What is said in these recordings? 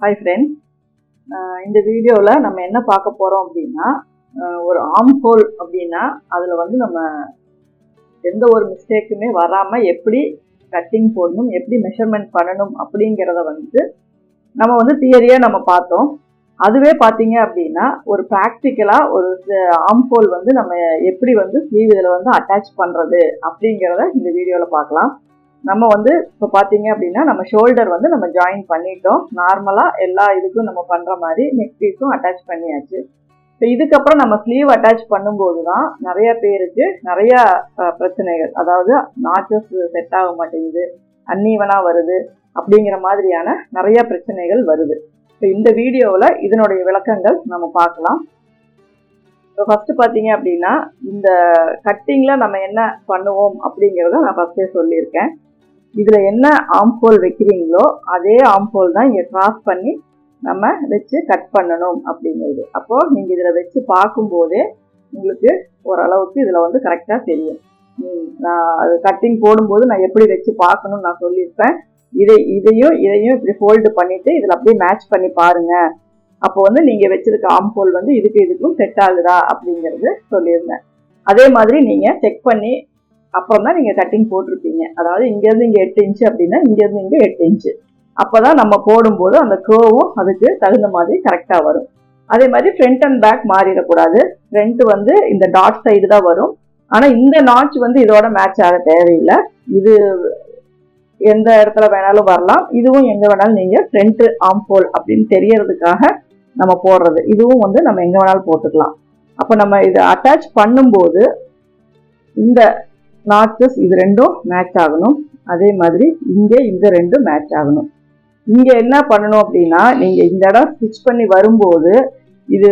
Hi friends இந்த வீடியோவில் நம்ம என்ன பார்க்க போகிறோம் அப்படின்னா ஒரு ஆம் ஹோல் அப்படின்னா அதில் வந்து நம்ம எந்த ஒரு மிஸ்டேக்குமே வராமல் எப்படி கட்டிங் போடணும் எப்படி மெஷர்மெண்ட் பண்ணணும் அப்படிங்கிறத வந்து நம்ம வந்து தியரியாக நம்ம பார்த்தோம். அதுவே பார்த்தீங்க அப்படின்னா ஒரு ப்ராக்டிக்கலாக ஒரு ஆம் ஹோல் வந்து நம்ம எப்படி வந்து ஸ்லீவ் இதில் வந்து அட்டாச் பண்ணுறது அப்படிங்கிறத இந்த வீடியோவில் பார்க்கலாம். நம்ம வந்து இப்போ பார்த்தீங்க அப்படின்னா நம்ம ஷோல்டர் வந்து நம்ம ஜாயின் பண்ணிட்டோம். நார்மலாக எல்லா இதுக்கும் நம்ம பண்ணுற மாதிரி நெக் பீஸும் அட்டாச் பண்ணியாச்சு. இப்போ இதுக்கப்புறம் நம்ம ஸ்லீவ் அட்டாச் பண்ணும்போது தான் நிறைய பேருக்கு நிறைய பிரச்சனைகள். அதாவது நாச்சஸ் செட் ஆக மாட்டேங்குது அன்னீவனாக வருது அப்படிங்கிற மாதிரியான நிறைய பிரச்சனைகள் வருது. இப்போ இந்த வீடியோவில் இதனுடைய விளக்கங்கள் நம்ம பார்க்கலாம். இப்போ ஃபஸ்ட்டு பார்த்தீங்க அப்படின்னா இந்த கட்டிங்கில் நம்ம என்ன பண்ணுவோம் அப்படிங்கிறத நான் ஃபஸ்ட்டே சொல்லியிருக்கேன். இதில் என்ன ஆம்ஹோல் வைக்கிறீங்களோ அதே ஆம்ஹோல் தான் இங்கே கிராஸ் பண்ணி நம்ம வச்சு கட் பண்ணணும் அப்படிங்கிறது. அப்போது நீங்கள் இதில் வச்சு பார்க்கும்போதே உங்களுக்கு ஓரளவுக்கு இதில் வந்து கரெக்டாக தெரியும். நான் அது கட்டிங் போடும்போது நான் எப்படி வச்சு பார்க்கணும்னு நான் சொல்லியிருப்பேன். இதை இதையும் இதையும் இப்படி ஃபோல்டு பண்ணிவிட்டு இதில் அப்படியே மேட்ச் பண்ணி பாருங்கள் அப்போ வந்து நீங்கள் வச்சிருக்க ஆம்போல் வந்து இதுக்கு இதுக்கும் செட் ஆகுதா அப்படிங்கிறது சொல்லியிருந்தேன். அதே மாதிரி நீங்கள் செக் பண்ணி அப்புறம் தான் நீங்கள் கட்டிங் போட்டிருப்பீங்க. அதாவது இங்கேருந்து இங்கே எட்டு இன்ச்சு அப்படின்னா இங்கேருந்து இங்கே எட்டு இன்ச்சு அப்போ தான் நம்ம போடும்போது அந்த க்ரோவும் அதுக்கு தகுந்த மாதிரி கரெக்டாக வரும். அதே மாதிரி ஃப்ரண்ட் அண்ட் பேக் மாறிடக்கூடாது. ஃப்ரண்ட் வந்து இந்த டாட் சைடு தான் வரும். ஆனால் இந்த நாட்ச் வந்து இதோட மேட்ச் ஆக தேவையில்லை. இது எந்த இடத்துல வேணாலும் வரலாம். இதுவும் எங்கே வேணாலும் நீங்கள் ஃப்ரண்ட்டு ஆம்ஃபோல் அப்படின்னு தெரியறதுக்காக நம்ம போடுறது. இதுவும் வந்து நம்ம எங்கே வேணாலும் போட்டுக்கலாம். அப்போ நம்ம இதை அட்டாச் பண்ணும்போது இந்த நாட்சஸ் இது ரெண்டும் மேட்ச் ஆகணும். அதே மாதிரி இங்கே இந்த ரெண்டும் மேட்ச் ஆகணும். இங்கே என்ன பண்ணணும் அப்படின்னா நீங்கள் இந்த இடம் ஸ்டிச் பண்ணி வரும்போது இது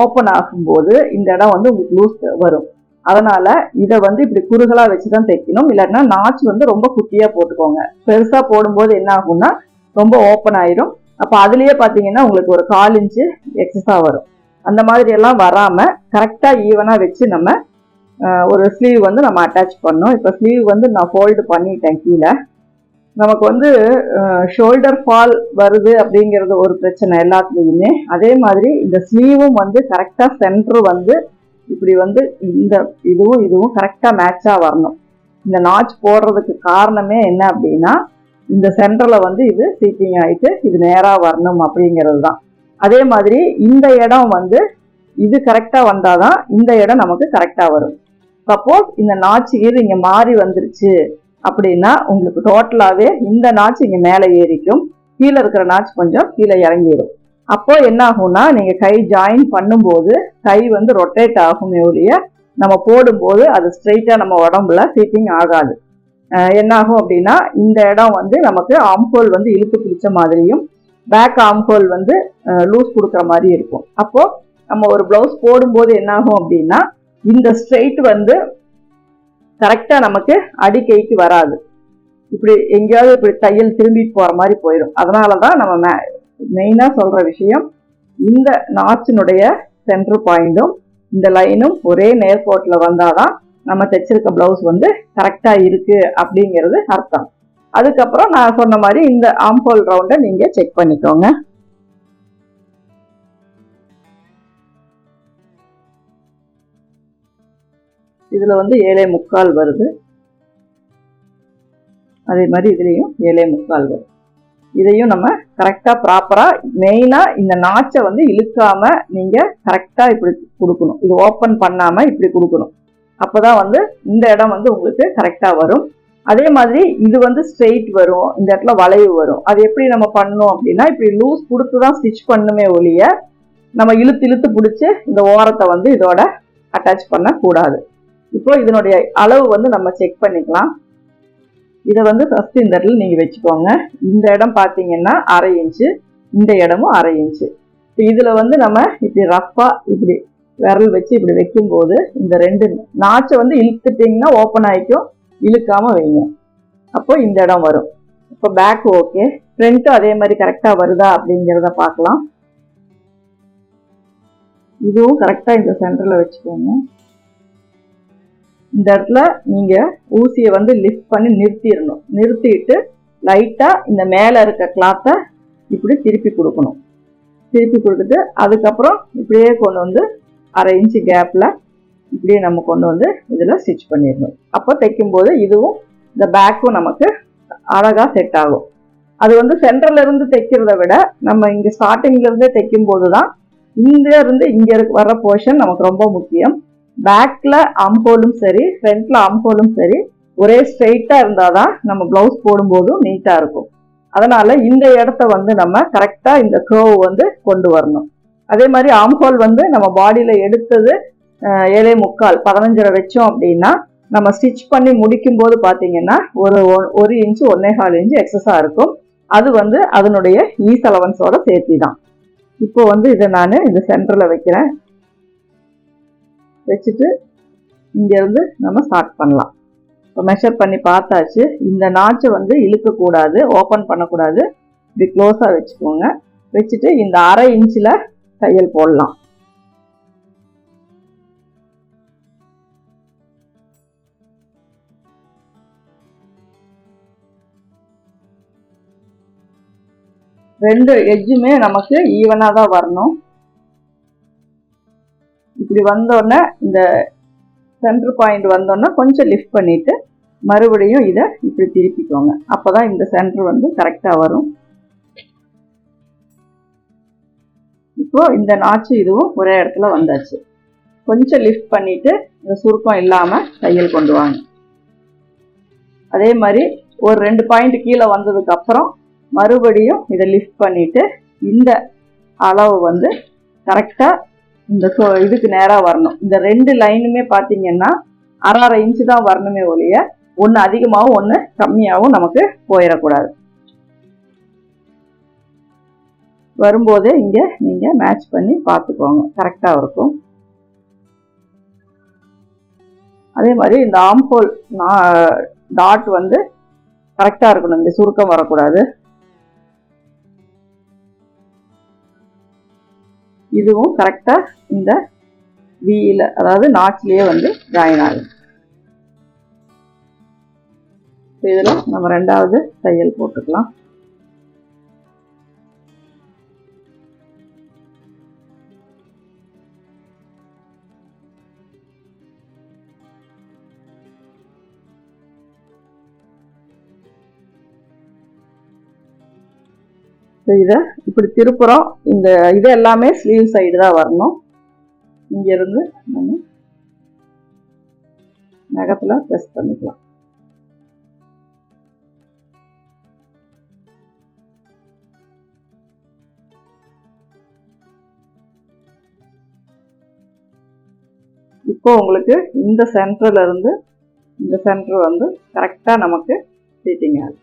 ஓப்பன் ஆகும்போது இந்த இடம் வந்து உங்களுக்கு லூஸ் வரும். அதனால இதை வந்து இப்படி குறுகலா வச்சு தான் தைக்கணும். இல்லைன்னா நாச் வந்து ரொம்ப குட்டியா போட்டுக்கோங்க. பெருசா போடும்போது என்ன ஆகும்னா ரொம்ப ஓப்பன் ஆயிரும். அப்போ அதுலயே பார்த்தீங்கன்னா உங்களுக்கு ஒரு கால் இன்ச்சு எக்ஸஸா வரும். அந்த மாதிரி எல்லாம் வராம கரெக்டா ஈவனா வச்சு நம்ம ஒரு ஸ்லீவ் வந்து நம்ம அட்டாச் பண்ணோம் இப்போ ஸ்லீவ் வந்து நான் ஃபோல்டு பண்ணிட்டேன் கீழே. நமக்கு வந்து ஷோல்டர் ஃபால் வருது அப்படிங்கிறது ஒரு பிரச்சனை எல்லாத்துலேயுமே. அதே மாதிரி இந்த ஸ்லீவும் வந்து கரெக்டாக சென்ட்ரு வந்து இப்படி வந்து இந்த இதுவும் இதுவும் கரெக்டாக மேட்சாக வரணும். இந்த நாச் போடுறதுக்கு காரணமே என்ன அப்படின்னா இந்த சென்டரில் வந்து இது சீட்டிங் ஆகிட்டு இது நேராக வரணும் அப்படிங்கிறது தான். அதே மாதிரி இந்த இடம் வந்து இது கரெக்டாக வந்தால் தான் இந்த இடம் நமக்கு கரெக்டாக வரும். சப்போஸ் இந்த நாச்சு இது இங்கே மாறி வந்துருச்சு அப்படின்னா உங்களுக்கு டோட்டலாகவே இந்த நாச்சு இங்கே மேலே ஏறிக்கும். கீழே இருக்கிற நாச்சு கொஞ்சம் கீழே இறங்கிடும். அப்போ என்ன ஆகும்னா நீங்கள் கை ஜாயின் பண்ணும்போது கை வந்து ரொட்டேட் ஆகும் ஒழிய நம்ம போடும்போது அது ஸ்ட்ரைட்டாக நம்ம உடம்புல ஃபிட்டிங் ஆகாது. என்னாகும் அப்படின்னா இந்த இடம் வந்து நமக்கு ஆம்ஹோல் வந்து இழுத்து பிடிச்ச மாதிரியும் பேக் ஆம்ஹோல் வந்து லூஸ் கொடுக்குற மாதிரி இருக்கும். அப்போது நம்ம ஒரு ப்ளவுஸ் போடும்போது என்னாகும் அப்படின்னா இந்த ஸ்ட்ரெயிட் வந்து கரெக்டாக நமக்கு அடிக்கைக்கு வராது. இப்படி எங்கேயாவது இப்படி தையல் திரும்பிட்டு போகிற மாதிரி போயிடும் அதனால தான் நம்ம மே மெயினாக சொல்கிற விஷயம் இந்த நாச்சினுடைய சென்டர் பாயிண்ட்டும் இந்த லைனும் ஒரே நேர்கோட்டில் வந்தால் தான் நம்ம தைச்சிருக்க ப்ளவுஸ் வந்து கரெக்டாக இருக்குது அப்படிங்கிறது அர்த்தம். அதுக்கப்புறம் நான் சொன்ன மாதிரி இந்த ஆம்போல் ரவுண்டை நீங்கள் செக் பண்ணிக்கோங்க. இதில் வந்து ஏழே முக்கால் வருது. அதே மாதிரி இதுலேயும் ஏழே முக்கால் வருது. இதையும் நம்ம கரெக்டாக ப்ராப்பராக மெயினாக இந்த நாச்சை வந்து இழுக்காமல் நீங்கள் கரெக்டாக இப்படி கொடுக்கணும். இது ஓப்பன் பண்ணாமல் இப்படி கொடுக்கணும். அப்போ தான் வந்து இந்த இடம் வந்து உங்களுக்கு கரெக்டாக வரும். அதே மாதிரி இது வந்து ஸ்ட்ரெயிட் வரும். இந்த இடத்துல வளைவு வரும். அது எப்படி நம்ம பண்ணணும் அப்படின்னா இப்படி லூஸ் கொடுத்து தான் ஸ்டிச் பண்ணுமே ஒழிய நம்ம இழுத்து இழுத்து பிடிச்சி இந்த ஓரத்தை வந்து இதோட அட்டாச் பண்ணக்கூடாது. இப்போ இதனுடைய அளவு வந்து நம்ம செக் பண்ணிக்கலாம். இதை வந்து ஃபஸ்ட் இந்த இடத்துல நீங்கள் வச்சுக்கோங்க. இந்த இடம் பார்த்தீங்கன்னா அரை இன்ச்சு இந்த இடமும் அரை இன்ச்சு. இப்போ இதில் வந்து நம்ம இப்படி ரஃப்பாக இப்படி விரல் வச்சு இப்படி வைக்கும்போது இந்த ரெண்டு நாச்சை வந்து இழுத்துட்டிங்கன்னா ஓப்பன் ஆகிக்கும் இழுக்காம வைங்க. அப்போ இந்த இடம் வரும். இப்போ பேக் ஓகே ஃப்ரண்ட்டும் அதே மாதிரி கரெக்டாக வருதா அப்படிங்கிறத பார்க்கலாம். இதுவும் கரெக்டாக இந்த சென்டரில் வச்சுக்கோங்க. இந்த இடத்துல நீங்கள் ஊசியை வந்து லிஃப்ட் பண்ணி நிறுத்திடணும். நிறுத்திட்டு லைட்டாக இந்த மேலே இருக்க கிளாத்தை இப்படி திருப்பி கொடுக்கணும். திருப்பி கொடுத்துட்டு அதுக்கப்புறம் இப்படியே கொண்டு வந்து அரை இன்ச்சு கேப்பில் இப்படியே நம்ம கொண்டு வந்து இதில் ஸ்டிச் பண்ணிடணும். அப்போ தைக்கும்போது இதுவும் இந்த பேக்கும் நமக்கு அழகாக செட் ஆகும். அது வந்து சென்டர்ல இருந்து தைக்கிறத விட நம்ம இங்கே ஸ்டார்டிங்லேருந்தே தைக்கும்போது தான் இங்கே இருந்து இங்கே இருக்க வர போர்ஷன் நமக்கு ரொம்ப முக்கியம். பேக்கில் அம்போலும் சரி ஃப்ரண்ட்ல அம்போலும் சரி ஒரே ஸ்ட்ரெயிட்டாக இருந்தால் தான் நம்ம ப்ளவுஸ் போடும்போதும் நீட்டாக இருக்கும். அதனால் இந்த இடத்த வந்து நம்ம கரெக்டாக இந்த க்ரோவ் வந்து கொண்டு வரணும். அதே மாதிரி ஆம்ஹோல் வந்து நம்ம பாடியில் எடுத்தது ஏழே முக்கால் பதினஞ்சரை வச்சோம் அப்படின்னா நம்ம ஸ்டிச் பண்ணி முடிக்கும் போது பார்த்தீங்கன்னா ஒரு ஒ- ஒரு இன்ச்சு ஒன்னே கால் இன்ச்சு எக்ஸஸாக இருக்கும். அது வந்து அதனுடைய ஈஸ் அலவன்ஸோட சேர்த்தி தான் இப்போ வந்து இதை நான் இந்த சென்டரில் வைக்கிறேன். வச்சுட்டு இங்கேருந்து நம்ம ஸ்டார்ட் பண்ணலாம். இப்போ மெஷர் பண்ணி பார்த்தாச்சு. இந்த நாச்சை வந்து இழுக்கக்கூடாது ஓப்பன் பண்ணக்கூடாது. இப்படி க்ளோஸாக வச்சுக்கோங்க. வச்சுட்டு இந்த அரை இன்ச்சில் தையல் போடலாம். ரெண்டு எட்ஜுமே நமக்கு ஈவனாக தான் வரணும். இப்படி வந்தோடனே இந்த சென்டர் பாயிண்ட் வந்தோடனே கொஞ்சம் லிஃப்ட் பண்ணிவிட்டு மறுபடியும் இதை இப்படி திருப்பிக்கோங்க. அப்போ தான் இந்த சென்டர் வந்து கரெக்டாக வரும். இப்போது இந்த நாச்சு இதுவும் ஒரே இடத்துல வந்தாச்சு. கொஞ்சம் லிஃப்ட் பண்ணிவிட்டு இந்த சுருக்கம் இல்லாமல் தையல் கொண்டு வாங்க. அதே மாதிரி ஒரு ரெண்டு பாயிண்ட் கீழே வந்ததுக்கப்புறம் மறுபடியும் இதை லிஃப்ட் பண்ணிவிட்டு இந்த அளவு வந்து கரெக்டாக இந்த சொ- இதுக்கு நேராக வரணும். இந்த ரெண்டு லைனுமே பார்த்தீங்கன்னா அரை அரை இன்ச்சு தான் வரணுமே ஒழிய ஒன்று அதிகமாகவும் ஒன்று கம்மியாகவும் நமக்கு போயிடக்கூடாது. வரும்போதே இங்கே நீங்கள் மேட்ச் பண்ணி பார்த்துக்கோங்க. கரெக்டாக இருக்கும். அதே மாதிரி இந்த ஆம்ஹோல் டாட் வந்து கரெக்டாக இருக்கணும். இங்கே சுருக்கம் வரக்கூடாது. இதுவும் கரெக்டாக இந்த வியில் அதாவது நாட்லேயே வந்து ஜாயின் ஆகும் இதில் நம்ம ரெண்டாவது தையல் போட்டுக்கலாம். ஸோ இதை இப்படி திருப்புறோம். இந்த இது எல்லாமே ஸ்லீவ் சைடு தான் வரணும். இங்கேருந்து நம்ம நகத்தில் ப்ரெஸ் பண்ணிக்கலாம். இப்போ உங்களுக்கு இந்த சென்டர்ல இருந்து இந்த சென்டர் வந்து கரெக்டாக நமக்கு சீட்டிங் ஆகும்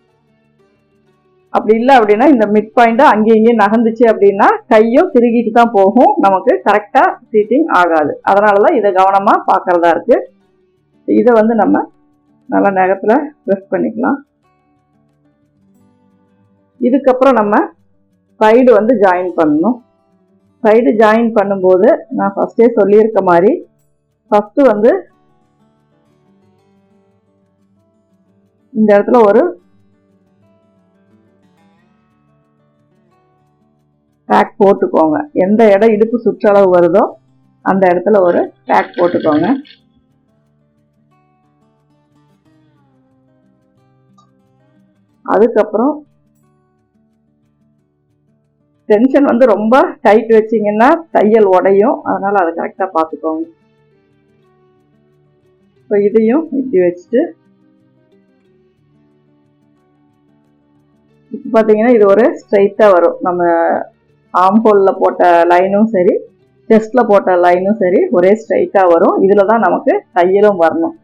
அப்படி இல்லை அப்படின்னா இந்த மிட் பாயிண்ட் அங்கேயும் இங்கேயும் நகர்ந்துச்சு அப்படின்னா கையும் திருகிட்டு தான் போகும். நமக்கு கரெக்டாக சீட்டிங் ஆகாது. அதனால தான் இதை கவனமாக பார்க்குறதா இருக்குது இதை வந்து நம்ம நல்ல நேரத்தில் ப்ரெஸ் பண்ணிக்கலாம். இதுக்கப்புறம் நம்ம சைடு வந்து ஜாயின் பண்ணணும். சைடு ஜாயின் பண்ணும்போது நான் ஃபஸ்ட்டே சொல்லியிருக்க மாதிரி ஃபஸ்ட்டு வந்து இந்த இடத்துல ஒரு பேக் போட்டுக்கோங்க. எந்த இடம் இடுப்பு சுற்றளவு வருதோ அந்த இடத்துல ஒரு பேக் போட்டுக்கோங்க. அதுக்கப்புறம் டென்ஷன் வந்து ரொம்ப டைட் வச்சிங்கன்னா தையல் உடையும். அதனால் அதை கரெக்டாக பார்த்துக்கோங்க. இப்போ இதையும் இப்படி வச்சுட்டு இப்போ பார்த்தீங்கன்னா இது ஒரு ஸ்ட்ரைட்டாக வரும். நம்ம ஆம்போலில் போட்ட லைனும் சரி செஸ்ட்டில் போட்ட லைனும் சரி ஒரே ஸ்ட்ரைட்டாக வரும். இதில் தான் நமக்கு தையலும் வரணும்.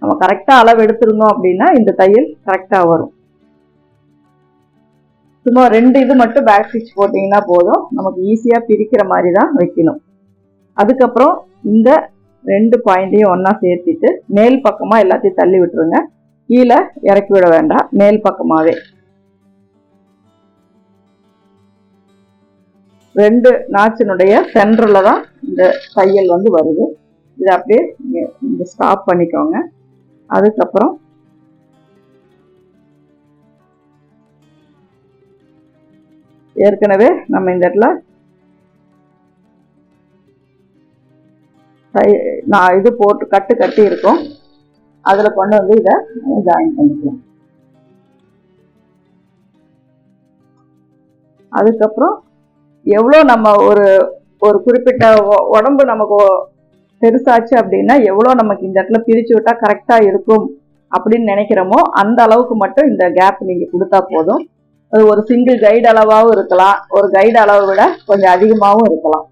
நம்ம கரெக்டாக அளவு எடுத்திருந்தோம் அப்படின்னா இந்த தையல் கரெக்டாக வரும். சும்மா ரெண்டு இது மட்டும் பேக் ஸ்டிச் போட்டிங்கன்னா போதும். நமக்கு ஈஸியாக பிரிக்கிற மாதிரி தான் வைக்கணும். அதுக்கப்புறம் இந்த ரெண்டு பாயிண்ட்டையும் ஒன்றா சேர்த்திட்டு மேல் பக்கமாக எல்லாத்தையும் தள்ளி விட்டுருங்க. கீழே இறக்கி விட வேண்டாம். மேல் பக்கமாகவே ரெண்டு நாச்சினுடைய சென்டரில் தான் இந்த தையல் வந்து வருது. இதை அப்படியே இந்த ஸ்டாப் பண்ணிக்கோங்க. அதுக்கப்புறம் ஏற்கனவே நம்ம இந்த இடத்துல நான் இது போட்டு கட்டு கட்டி இருக்கோம். அதில் கொண்டு வந்து இதை ஜாயின் பண்ணிக்கலாம். அதுக்கப்புறம் எவ்வளோ நம்ம ஒரு ஒரு குறிப்பிட்ட உடம்பு நமக்கு பெருசாச்சு அப்படின்னா எவ்வளோ நமக்கு இந்த இடத்துல பிரித்து விட்டால் கரெக்டாக இருக்கும் அப்படின்னு நினைக்கிறோமோ அந்த அளவுக்கு மட்டும் இந்த கேப் நீங்கள் கொடுத்தா போதும். அது ஒரு சிங்கிள் கைடு அளவாகவும் இருக்கலாம். ஒரு கைடு அளவை விட கொஞ்சம் அதிகமாகவும் இருக்கலாம்.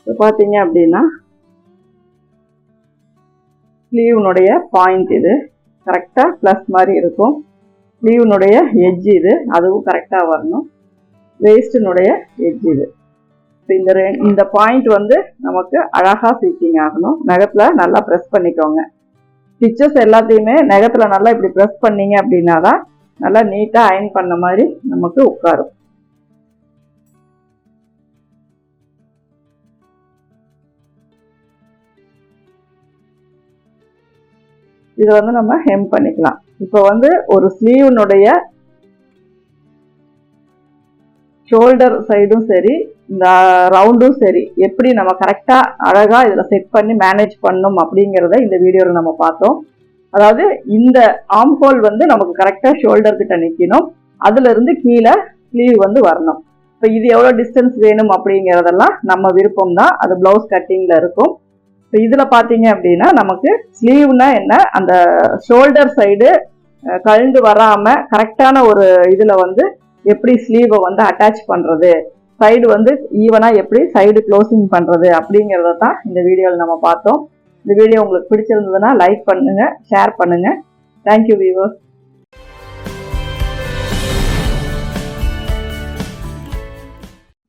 இப்போ பார்த்தீங்க அப்படின்னா ஸ்லீவ்னுடைய பாயிண்ட் இது. கரெக்டாக ப்ளஸ் மாதிரி இருக்கும். ஸ்லீவ்னுடைய எட்ஜ் இது. அதுவும் கரெக்டாக வரணும். வேஸ்டினுடைய எட்ஜ் இது. இந்த இந்த பாயிண்ட் வந்து நமக்கு அழகாக ஸ்டிச்சிங் ஆகணும். நகத்தில் நல்லா ப்ரெஸ் பண்ணிக்கோங்க. ஸ்டிச்சஸ் எல்லாத்தையுமே நகத்தில் நல்லா இப்படி ப்ரெஸ் பண்ணீங்க அப்படின்னா தான் நல்லா நீட்டாக அயன் பண்ண மாதிரி நமக்கு உட்காரும். இதை வந்து நம்ம ஹெம் பண்ணிக்கலாம். இப்போ வந்து ஒரு ஸ்லீவ்னுடைய ஷோல்டர் சைடும் சரி இந்த ரவுண்டும் சரி எப்படி நம்ம கரெக்டாக அழகாக இதில் செட் பண்ணி மேனேஜ் பண்ணணும் அப்படிங்கிறத இந்த வீடியோவில் நம்ம பார்த்தோம். அதாவது இந்த ஆம் ஹோல் வந்து நமக்கு கரெக்டாக ஷோல்டர் கிட்ட நிற்கணும். அதுலேருந்து கீழே ஸ்லீவ் வந்து வரணும். இப்போ இது எவ்வளோ டிஸ்டன்ஸ் வேணும் அப்படிங்கிறதெல்லாம் நம்ம விருப்பம் தான் அது ப்ளவுஸ் கட்டிங்கில் இருக்கும். இப்போ இதில் பார்த்தீங்க அப்படின்னா நமக்கு ஸ்லீவ்னா என்ன? அந்த ஷோல்டர் சைடு கழுந்து வராமல் கரெக்டான ஒரு இதில் வந்து எப்படி ஸ்லீவை வந்து அட்டாச் பண்ணுறது சைடு வந்து ஈவனாக எப்படி சைடு க்ளோசிங் பண்ணுறது அப்படிங்கிறத தான் இந்த வீடியோவில் நம்ம பார்த்தோம். இந்த வீடியோ உங்களுக்கு பிடிச்சிருந்ததுன்னா லைக் பண்ணுங்கள் ஷேர் பண்ணுங்கள் தேங்க்யூ வீவர்ஸ்